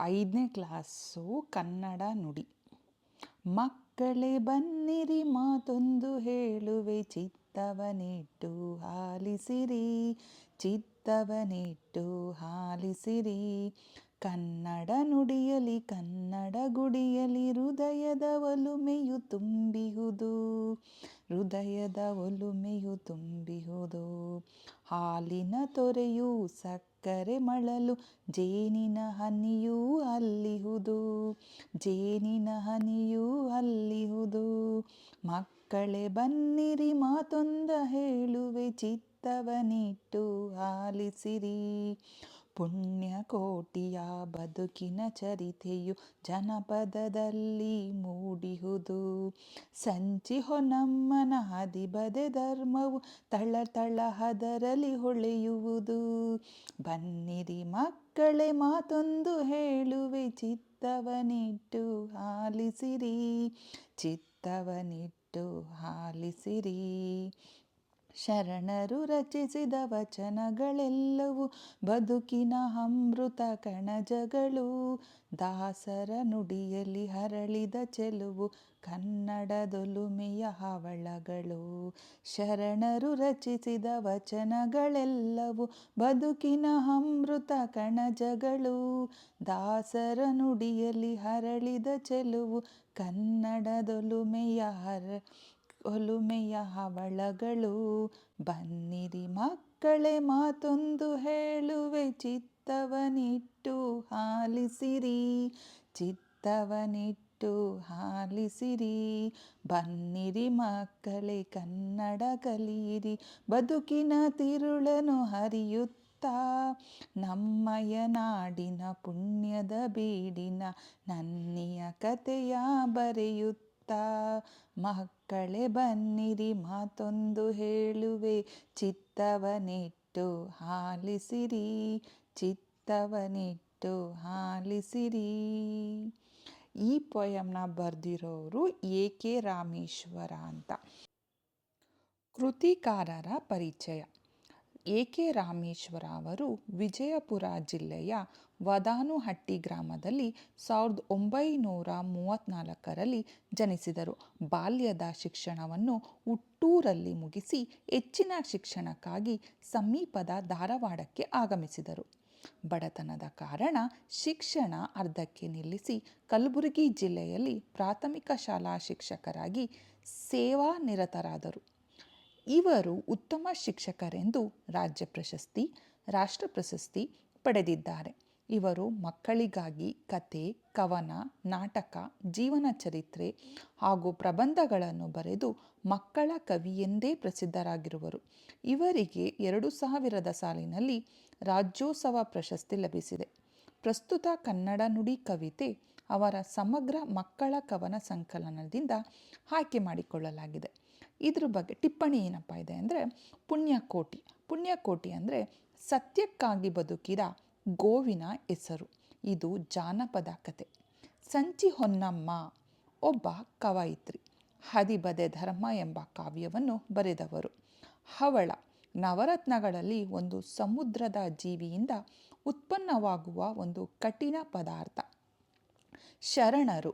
ಐದನೇ ಕ್ಲಾಸು ಕನ್ನಡ ನುಡಿ. ಮಕ್ಕಳೇ ಬನ್ನಿರಿ ಮಾತೊಂದು ಹೇಳುವೆ ಚಿತ್ತವನಿಟ್ಟು ಹಾಲಿಸಿರಿ ಚಿತ್ತವನಿಟ್ಟು ಹಾಲಿಸಿರಿ. ಕನ್ನಡ ನುಡಿಯಲಿ, ಕನ್ನಡ ಗುಡಿಯಲಿ, ಹೃದಯದ ಒಲುಮೆಯು ತುಂಬಿಹುದು, ಹೃದಯದ ಒಲುಮೆಯು ತುಂಬಿಹುದು. ಹಾಲಿನ ತೊರೆಯು ಸಕ್ಕರೆ ಮಳಲು ಜೇನಿನ ಹನಿಯೂ ಅಲ್ಲಿಹುದು ಜೇನಿನ ಹನಿಯೂ ಅಲ್ಲಿಹುದು. ಮಕ್ಕಳೇ ಬನ್ನಿರಿ ಮಾತೊಂದ ಹೇಳುವೆ ಚಿತ್ತವನಿಟ್ಟು ಆಲಿಸಿರಿ. ಪುಣ್ಯಕೋಟಿಯ ಬದುಕಿನ ಚರಿತೆಯು ಜನಪದದಲ್ಲಿ ಮೂಡಿಹುದು. ಸಂಚಿ ಹೊನ್ನಮ್ಮನ ಹದಿಬದೆ ಧರ್ಮವು ತಳ ಹದರಲಿ ಹೊಳೆಯುವುದು. ಬನ್ನಿರಿ ಮಕ್ಕಳೇ, ಮಾತೊಂದು ಹೇಳುವೆ, ಚಿತ್ತವನಿಟ್ಟು ಆಲಿಸಿರಿ ಚಿತ್ತವನಿಟ್ಟು ಆಲಿಸಿರಿ. ಶರಣರು ರಚಿಸಿದ ವಚನಗಳೆಲ್ಲವೂ ಬದುಕಿನ ಅಮೃತ ಕಣಜಗಳು. ದಾಸರ ನುಡಿಯಲ್ಲಿ ಹರಳಿದ ಚೆಲುವು ಕನ್ನಡದೊಲುಮೆಯ ಹವಳಗಳು. ಶರಣರು ರಚಿಸಿದ ವಚನಗಳೆಲ್ಲವೂ ಬದುಕಿನ ಅಮೃತ ಕಣಜಗಳು. ದಾಸರ ನುಡಿಯಲ್ಲಿ ಹರಳಿದ ಚೆಲುವು ಕನ್ನಡದೊಲುಮೆಯ ಹರ ಒಲುಮೆಯ ಹವಳಗಳು, ಬನ್ನಿರಿ ಮಕ್ಕಳೇ, ಮಾತೊಂದು ಹೇಳುವೆ, ಚಿತ್ತವನಿಟ್ಟು ಹಾಲಿಸಿರಿ ಚಿತ್ತವನಿಟ್ಟು ಹಾಲಿಸಿರಿ, ಬನ್ನಿರಿ ಮಕ್ಕಳೇ, ಕನ್ನಡ ಕಲಿಯಿರಿ, ಬದುಕಿನ ತಿರುಳನು ಹರಿಯುತ್ತಾ, ನಮ್ಮಯ ನಾಡಿನ ಪುಣ್ಯದ ಬೀಡಿನ ನನ್ನಿಯ ಕಥೆಯ ಬರೆಯುತ್ತಾ. ಮಕ್ಕಳೇ ಬನ್ನಿರಿ, ಮಾತೊಂದು ಹೇಳುವೆ. ಚಿತ್ತವನಿಟ್ಟು ಹಾಲಿಸಿರಿ ಚಿತ್ತವನಿಟ್ಟು ಹಾಲಿಸಿರಿ ಈ ಪೊಯಮ್ನ ಬರೆದಿರೋರು ಎ ಕೆ ರಾಮೇಶ್ವರ ಅಂತ. ಕೃತಿಕಾರರ ಪರಿಚಯ. ಎ ಕೆ ರಾಮೇಶ್ವರ ಅವರು ವಿಜಯಪುರ ಜಿಲ್ಲೆಯ ವದಾನುಹಟ್ಟಿ ಗ್ರಾಮದಲ್ಲಿ ಸಾವಿರದ ಒಂಬೈನೂರ ಮೂವತ್ತ್ನಾಲ್ಕರಲ್ಲಿ ಜನಿಸಿದರು. ಬಾಲ್ಯದ ಶಿಕ್ಷಣವನ್ನು ಹುಟ್ಟೂರಲ್ಲಿ ಮುಗಿಸಿ ಹೆಚ್ಚಿನ ಶಿಕ್ಷಣಕ್ಕಾಗಿ ಸಮೀಪದ ಧಾರವಾಡಕ್ಕೆ ಆಗಮಿಸಿದರು. ಬಡತನದ ಕಾರಣ ಶಿಕ್ಷಣ ಅರ್ಧಕ್ಕೆ ನಿಲ್ಲಿಸಿ ಕಲಬುರಗಿ ಜಿಲ್ಲೆಯಲ್ಲಿ ಪ್ರಾಥಮಿಕ ಶಾಲಾ ಶಿಕ್ಷಕರಾಗಿ ಸೇವಾನಿರತರಾದರು ಇವರು ಉತ್ತಮ ಶಿಕ್ಷಕರೆಂದು ರಾಜ್ಯ ಪ್ರಶಸ್ತಿ, ರಾಷ್ಟ್ರ ಪ್ರಶಸ್ತಿ ಪಡೆದಿದ್ದಾರೆ. ಇವರು ಮಕ್ಕಳಿಗಾಗಿ ಕತೆ ಕವನ, ನಾಟಕ, ಜೀವನ ಚರಿತ್ರೆ ಹಾಗೂ ಪ್ರಬಂಧಗಳನ್ನು ಬರೆದು ಮಕ್ಕಳ ಕವಿಯೆಂದೇ ಪ್ರಸಿದ್ಧರಾಗಿರುವರು. ಇವರಿಗೆ ಎರಡು ಸಾವಿರದ ಸಾಲಿನಲ್ಲಿ ರಾಜ್ಯೋತ್ಸವ ಪ್ರಶಸ್ತಿ ಲಭಿಸಿದೆ. ಪ್ರಸ್ತುತ ಕನ್ನಡ ನುಡಿ ಕವಿತೆ ಅವರ ಸಮಗ್ರ ಮಕ್ಕಳ ಕವನ ಸಂಕಲನದಿಂದ ಆಯ್ಕೆ ಮಾಡಿಕೊಳ್ಳಲಾಗಿದೆ. ಇದ್ರ ಬಗ್ಗೆ ಟಿಪ್ಪಣಿ ಏನಪ್ಪ ಇದೆ ಅಂದರೆ ಪುಣ್ಯಕೋಟಿ. ಪುಣ್ಯಕೋಟಿ ಅಂದರೆ ಸತ್ಯಕ್ಕಾಗಿ ಬದುಕಿದ ಗೋವಿನ ಹೆಸರು. ಇದು ಜಾನಪದ ಕತೆ. ಸಂಚಿ ಹೊನ್ನಮ್ಮ ಒಬ್ಬ ಕವಯಿತ್ರಿ. ಹದಿಬದೆ ಧರ್ಮ ಎಂಬ ಕಾವ್ಯವನ್ನು ಬರೆದವರು. ಹವಳ ನವರತ್ನಗಳಲ್ಲಿ ಒಂದು ಸಮುದ್ರದ ಜೀವಿಯಿಂದ ಉತ್ಪನ್ನವಾಗುವ ಒಂದು ಕಠಿಣ ಪದಾರ್ಥ. ಶರಣರು.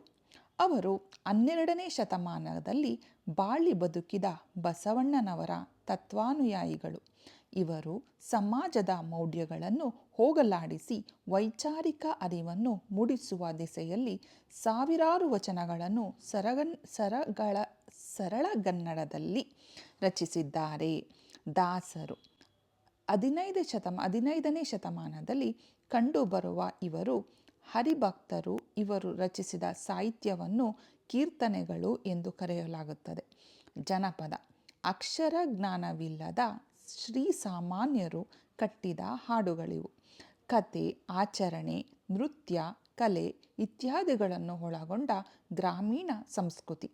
ಅವರು ಹನ್ನೆರಡನೇ ಶತಮಾನದಲ್ಲಿ ಬಾಳಿ ಬದುಕಿದ ಬಸವಣ್ಣನವರ ತತ್ವಾನುಯಾಯಿಗಳು. ಇವರು ಸಮಾಜದ ಮೌಢ್ಯಗಳನ್ನು ಹೋಗಲಾಡಿಸಿ ವೈಚಾರಿಕ ಅರಿವನ್ನು ಮೂಡಿಸುವ ದಿಸೆಯಲ್ಲಿ ಸಾವಿರಾರು ವಚನಗಳನ್ನು ಸರಗನ್ ಸರಗಳ ಸರಳಗನ್ನಡದಲ್ಲಿ ರಚಿಸಿದ್ದಾರೆ. ದಾಸರು. ಹದಿನೈದು ಶತಮ ಹದಿನೈದನೇ ಶತಮಾನದಲ್ಲಿ ಕಂಡುಬರುವ ಇವರು ಹರಿಭಕ್ತರು ಇವರು ರಚಿಸಿದ ಸಾಹಿತ್ಯವನ್ನು ಕೀರ್ತನೆಗಳು ಎಂದು ಕರೆಯಲಾಗುತ್ತದೆ. ಜನಪದ, ಅಕ್ಷರ ಜ್ಞಾನವಿಲ್ಲದ ಶ್ರೀ ಸಾಮಾನ್ಯರು ಕಟ್ಟಿದ ಹಾಡುಗಳಿವು. ಕತೆ, ಆಚರಣೆ, ನೃತ್ಯ, ಕಲೆ ಇತ್ಯಾದಿಗಳನ್ನು ಒಳಗೊಂಡ ಗ್ರಾಮೀಣ ಸಂಸ್ಕೃತಿ.